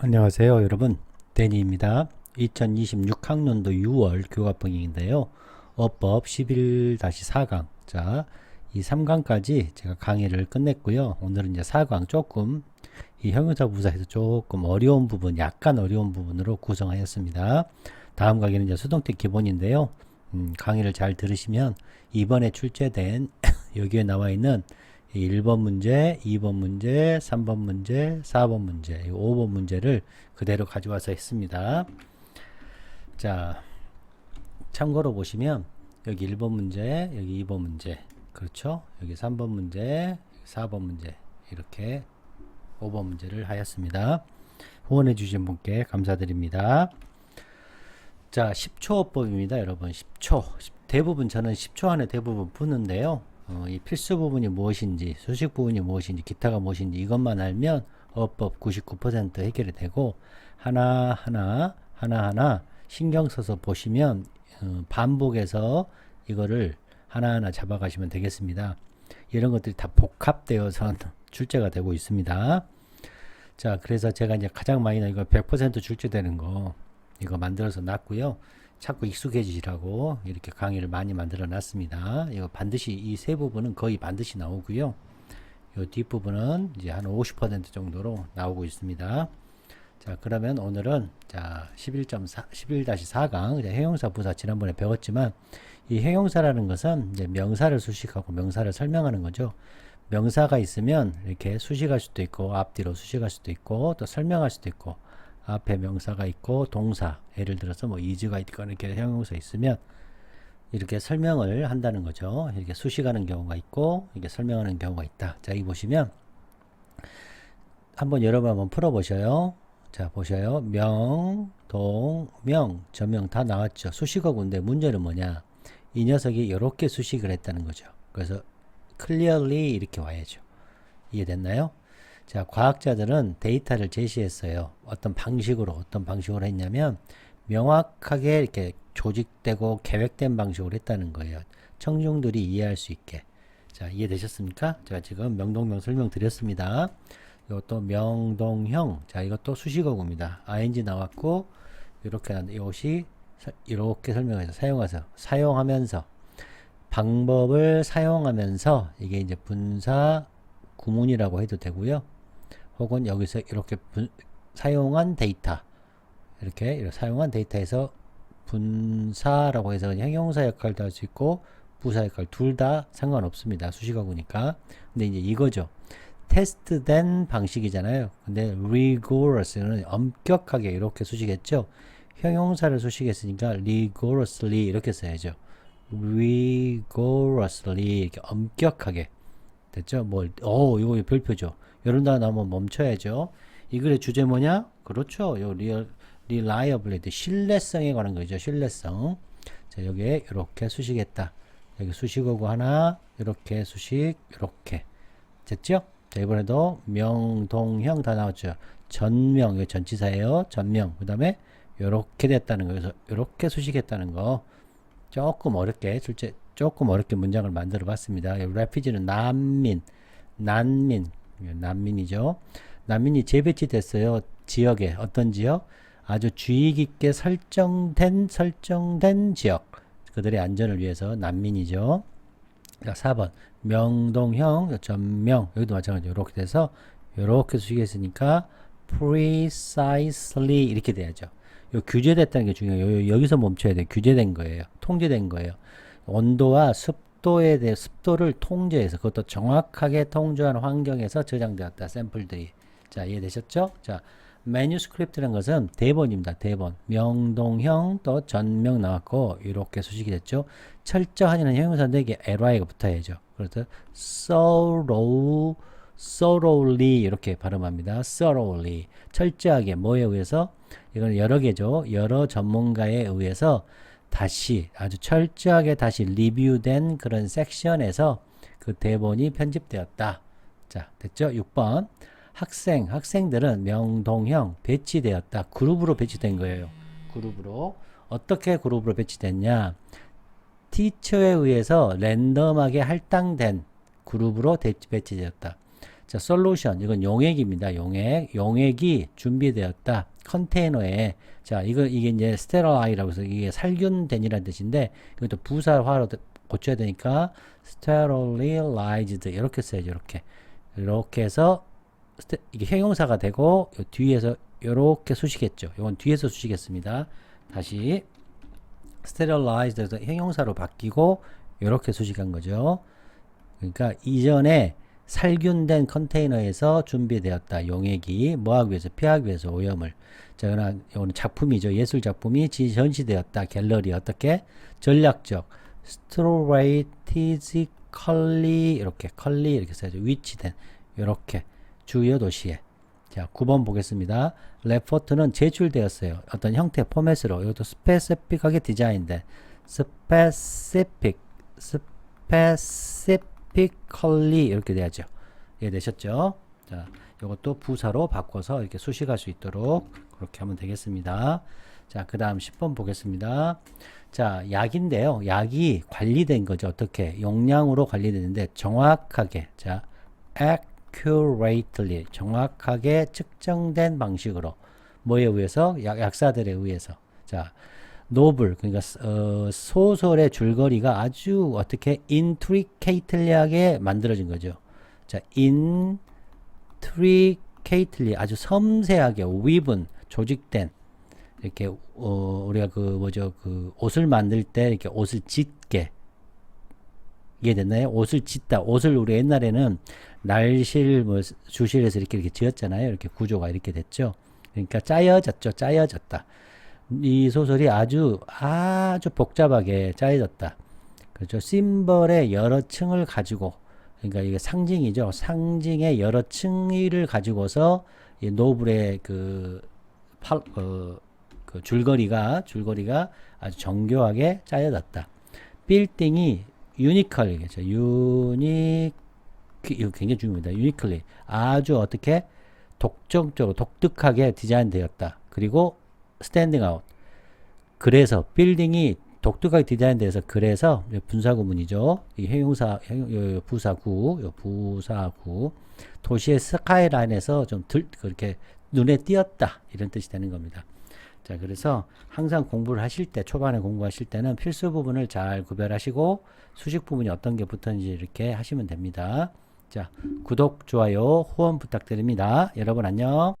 안녕하세요 여러분. 데니입니다. 2026학년도 6월 교과방송인데요. 어법 11-4강. 자 이 3강까지 제가 강의를 끝냈고요. 오늘은 이제 4강 조금 이 형용사 부사에서 조금 어려운 부분 약간 어려운 부분으로 구성하였습니다. 다음 강의는 이제 수동태 기본인데요. 음, 강의를 잘 들으시면 이번에 출제된 여기에 나와 있는 1번 문제, 2번 문제, 3번 문제, 4번 문제, 5번 문제를 그대로 가져와서 했습니다. 자, 참고로 보시면 여기 1번 문제, 여기 2번 문제, 그렇죠? 여기 3번 문제, 4번 문제 이렇게 5번 문제를 하였습니다. 후원해 주신 분께 감사드립니다. 자, 10초법입니다, 여러분. 10초. 대부분 저는 10초 안에 대부분 푸는데요. 어, 이 필수 부분이 무엇인지, 수식 부분이 무엇인지, 기타가 무엇인지 이것만 알면 어법 99% 해결이 되고 하나하나 하나하나 신경 써서 보시면 어, 반복해서 이거를 하나하나 잡아가시면 되겠습니다. 이런 것들이 다 복합되어서 출제가 되고 있습니다. 자, 그래서 제가 이제 가장 많이 나 이거 100% 출제되는 거 이거 만들어서 놨고요. 자꾸 익숙해지시라고 이렇게 강의를 많이 만들어 놨습니다. 이거 반드시 이 세 부분은 거의 반드시 나오고요. 이 뒷부분은 이제 한 50% 정도로 나오고 있습니다. 자, 그러면 오늘은 자, 11.4 11-4강 이제 해용사 부사 지난번에 배웠지만 이 해용사라는 것은 이제 명사를 수식하고 명사를 설명하는 거죠. 명사가 있으면 이렇게 수식할 수도 있고 앞뒤로 수식할 수도 있고 또 설명할 수도 있고 앞에 명사가 있고 동사 예를 들어서 뭐 이즈가 있거나 이렇게 형용사 있으면 이렇게 설명을 한다는 거죠. 이렇게 수식하는 경우가 있고 이게 설명하는 경우가 있다. 자, 여기 보시면 한번 여러분 한번 풀어 보셔요. 자, 보셔요. 명, 동, 명, 전명 다 나왔죠. 수식어군데 문제는 뭐냐? 이 녀석이 이렇게 수식을 했다는 거죠. 그래서 clearly 이렇게 와야죠. 이해됐나요? 자, 과학자들은 데이터를 제시했어요. 어떤 방식으로, 어떤 방식으로 했냐면, 명확하게 이렇게 조직되고 계획된 방식으로 했다는 거예요. 청중들이 이해할 수 있게. 자, 이해되셨습니까? 제가 지금 명동명 설명드렸습니다. 이것도 명동형. 자, 이것도 수식어구입니다. ing 나왔고, 이렇게, 이것이, 이렇게 설명해서 사용해서, 사용하면서, 방법을 사용하면서, 이게 이제 분사 구문이라고 해도 되고요. 혹은 여기서 이렇게 분, 사용한 데이터 이렇게, 사용한 데이터에서 분사라고 해서 형용사 역할도 할 수 있고 부사 역할 둘 다 상관없습니다. 수식어구니까. 근데 이제 이거죠. 테스트된 방식이잖아요. 근데 rigorous는 엄격하게 이렇게 수식했죠. 형용사를 수식했으니까 rigorously 이렇게 써야죠. rigorously 이렇게 엄격하게 됐죠? 뭐, 어, 이거 별표죠. 단어 나오면 멈춰야죠. 이 글의 주제 뭐냐? 그렇죠. 요 리얼, reliability, 신뢰성에 관한 거죠. 신뢰성. 자, 여기에 이렇게 수식했다. 여기 수식어구 하나, 이렇게 수식, 이렇게. 됐죠? 자, 이번에도 명동형 다 나왔죠. 전명, 이거 전치사예요. 전명. 그 다음에 이렇게 됐다는 거. 그래서 이렇게 수식했다는 거. 조금 어렵게, 실제 조금 어렵게 문장을 만들어 봤습니다. 레피지는 난민, 난민, 난민이죠. 난민이 재배치 됐어요. 지역에 어떤 지역? 아주 주의 깊게 설정된 설정된 지역. 그들의 안전을 위해서 난민이죠. 자, 4번 명동형 전명 여기도 마찬가지로 이렇게 돼서 이렇게 수식했으니까 precisely 이렇게 돼야죠. 요 규제됐다는 게 중요해요. 여기서 멈춰야 돼요. 규제된 거예요. 통제된 거예요. 온도와 습도에 대해 습도를 통제해서 그것도 정확하게 통제한 환경에서 저장되었다. 샘플들이. 자, 이해되셨죠? 자, 매뉴스크립트라는 것은 대본입니다. 대본. 명동형 또 전명 나왔고 이렇게 수식이 됐죠. 철저하니는 형용사 4개 ly가 붙어야죠. 그래서 thorough, thoroughly 이렇게 발음합니다. thoroughly. 철저하게 뭐에 의해서 이건 여러 개죠. 여러 전문가에 의해서 다시 아주 철저하게 다시 리뷰된 그런 섹션에서 그 대본이 편집되었다. 자, 됐죠? 6번. 학생, 학생들은 명동형 배치되었다. 그룹으로 배치된 거예요. 그룹으로. 어떻게 그룹으로 배치됐냐? 티처에 의해서 랜덤하게 할당된 그룹으로 배치되었다. 자, 솔루션. 이건 용액입니다. 용액. 용액이 준비되었다. 컨테이너에. 자, 이거, 이게 이제 스테로아이라고 해서 이게 살균된이라는 뜻인데, 이것도 부사화로 고쳐야 되니까, sterilized. 이렇게 써야죠. 이렇게. 이렇게 해서, 이게 형용사가 되고, 요 뒤에서 이렇게 수식했죠. 이건 뒤에서 수식했습니다. 다시. sterilized에서 형용사로 바뀌고, 이렇게 수식한 거죠. 그러니까 이전에 살균된 컨테이너에서 준비되었다. 용액이 뭐하기 위해서 피하기 위해서 오염을. 자, 그러나 이거는 작품이죠. 예술 작품이 지- 전시되었다. 갤러리 어떻게 전략적 strategically 이렇게 컬리 이렇게 써야죠. 위치된 이렇게 주요 도시에. 자, 9번 보겠습니다. 레포트는 제출되었어요. 어떤 형태 포맷으로 이것도 스페시픽하게 디자인된 specific specifically 이렇게 돼야죠. 이해되셨죠? 자, 이것도 부사로 바꿔서 이렇게 수식할 수 있도록 그렇게 하면 되겠습니다. 자, 그 다음 10번 보겠습니다. 자, 약인데요. 약이 관리된 거죠. 어떻게? 용량으로 관리되는데 정확하게, 자, accurately, 정확하게 측정된 방식으로. 뭐에 의해서? 약, 약사들에 의해서. 자, 노블, 그러니까 어, 소설의 줄거리가 아주 어떻게 intricately하게 만들어진 거죠. 자, intricately 아주 섬세하게 weaven 조직된 이렇게 어, 우리가 그 뭐죠 그 옷을 만들 때 이렇게 옷을 짓게 이해됐나요? 옷을 짓다. 옷을 우리 옛날에는 날실 뭐 주실에서 이렇게 이렇게 지었잖아요. 이렇게 구조가 이렇게 됐죠. 그러니까 짜여졌죠. 짜여졌다. 이 소설이 아주 아주 복잡하게 짜여졌다. 그렇죠. 심벌의 여러 층을 가지고 그러니까 이게 상징이죠. 상징의 여러 층을 가지고서 이 노블의 그, 팔, 그, 그 줄거리가 줄거리가 아주 정교하게 짜여졌다. 빌딩이 유니컬리죠. 유니 이거 굉장히 중요합니다. 유니클리 아주 어떻게 독점적으로 독특하게 디자인되었다. 그리고 스탠딩 아웃. 그래서 빌딩이 독특하게 디자인돼서 그래서 분사구문이죠. 이 형용사 형- 부사구 요 부사구 도시의 스카이라인에서 좀 들, 그렇게 눈에 띄었다 이런 뜻이 되는 겁니다. 자 그래서 항상 공부를 하실 때 초반에 공부하실 때는 필수 부분을 잘 구별하시고 수식 부분이 어떤 게 붙었는지 이렇게 하시면 됩니다. 자 구독 좋아요 후원 부탁드립니다. 여러분 안녕.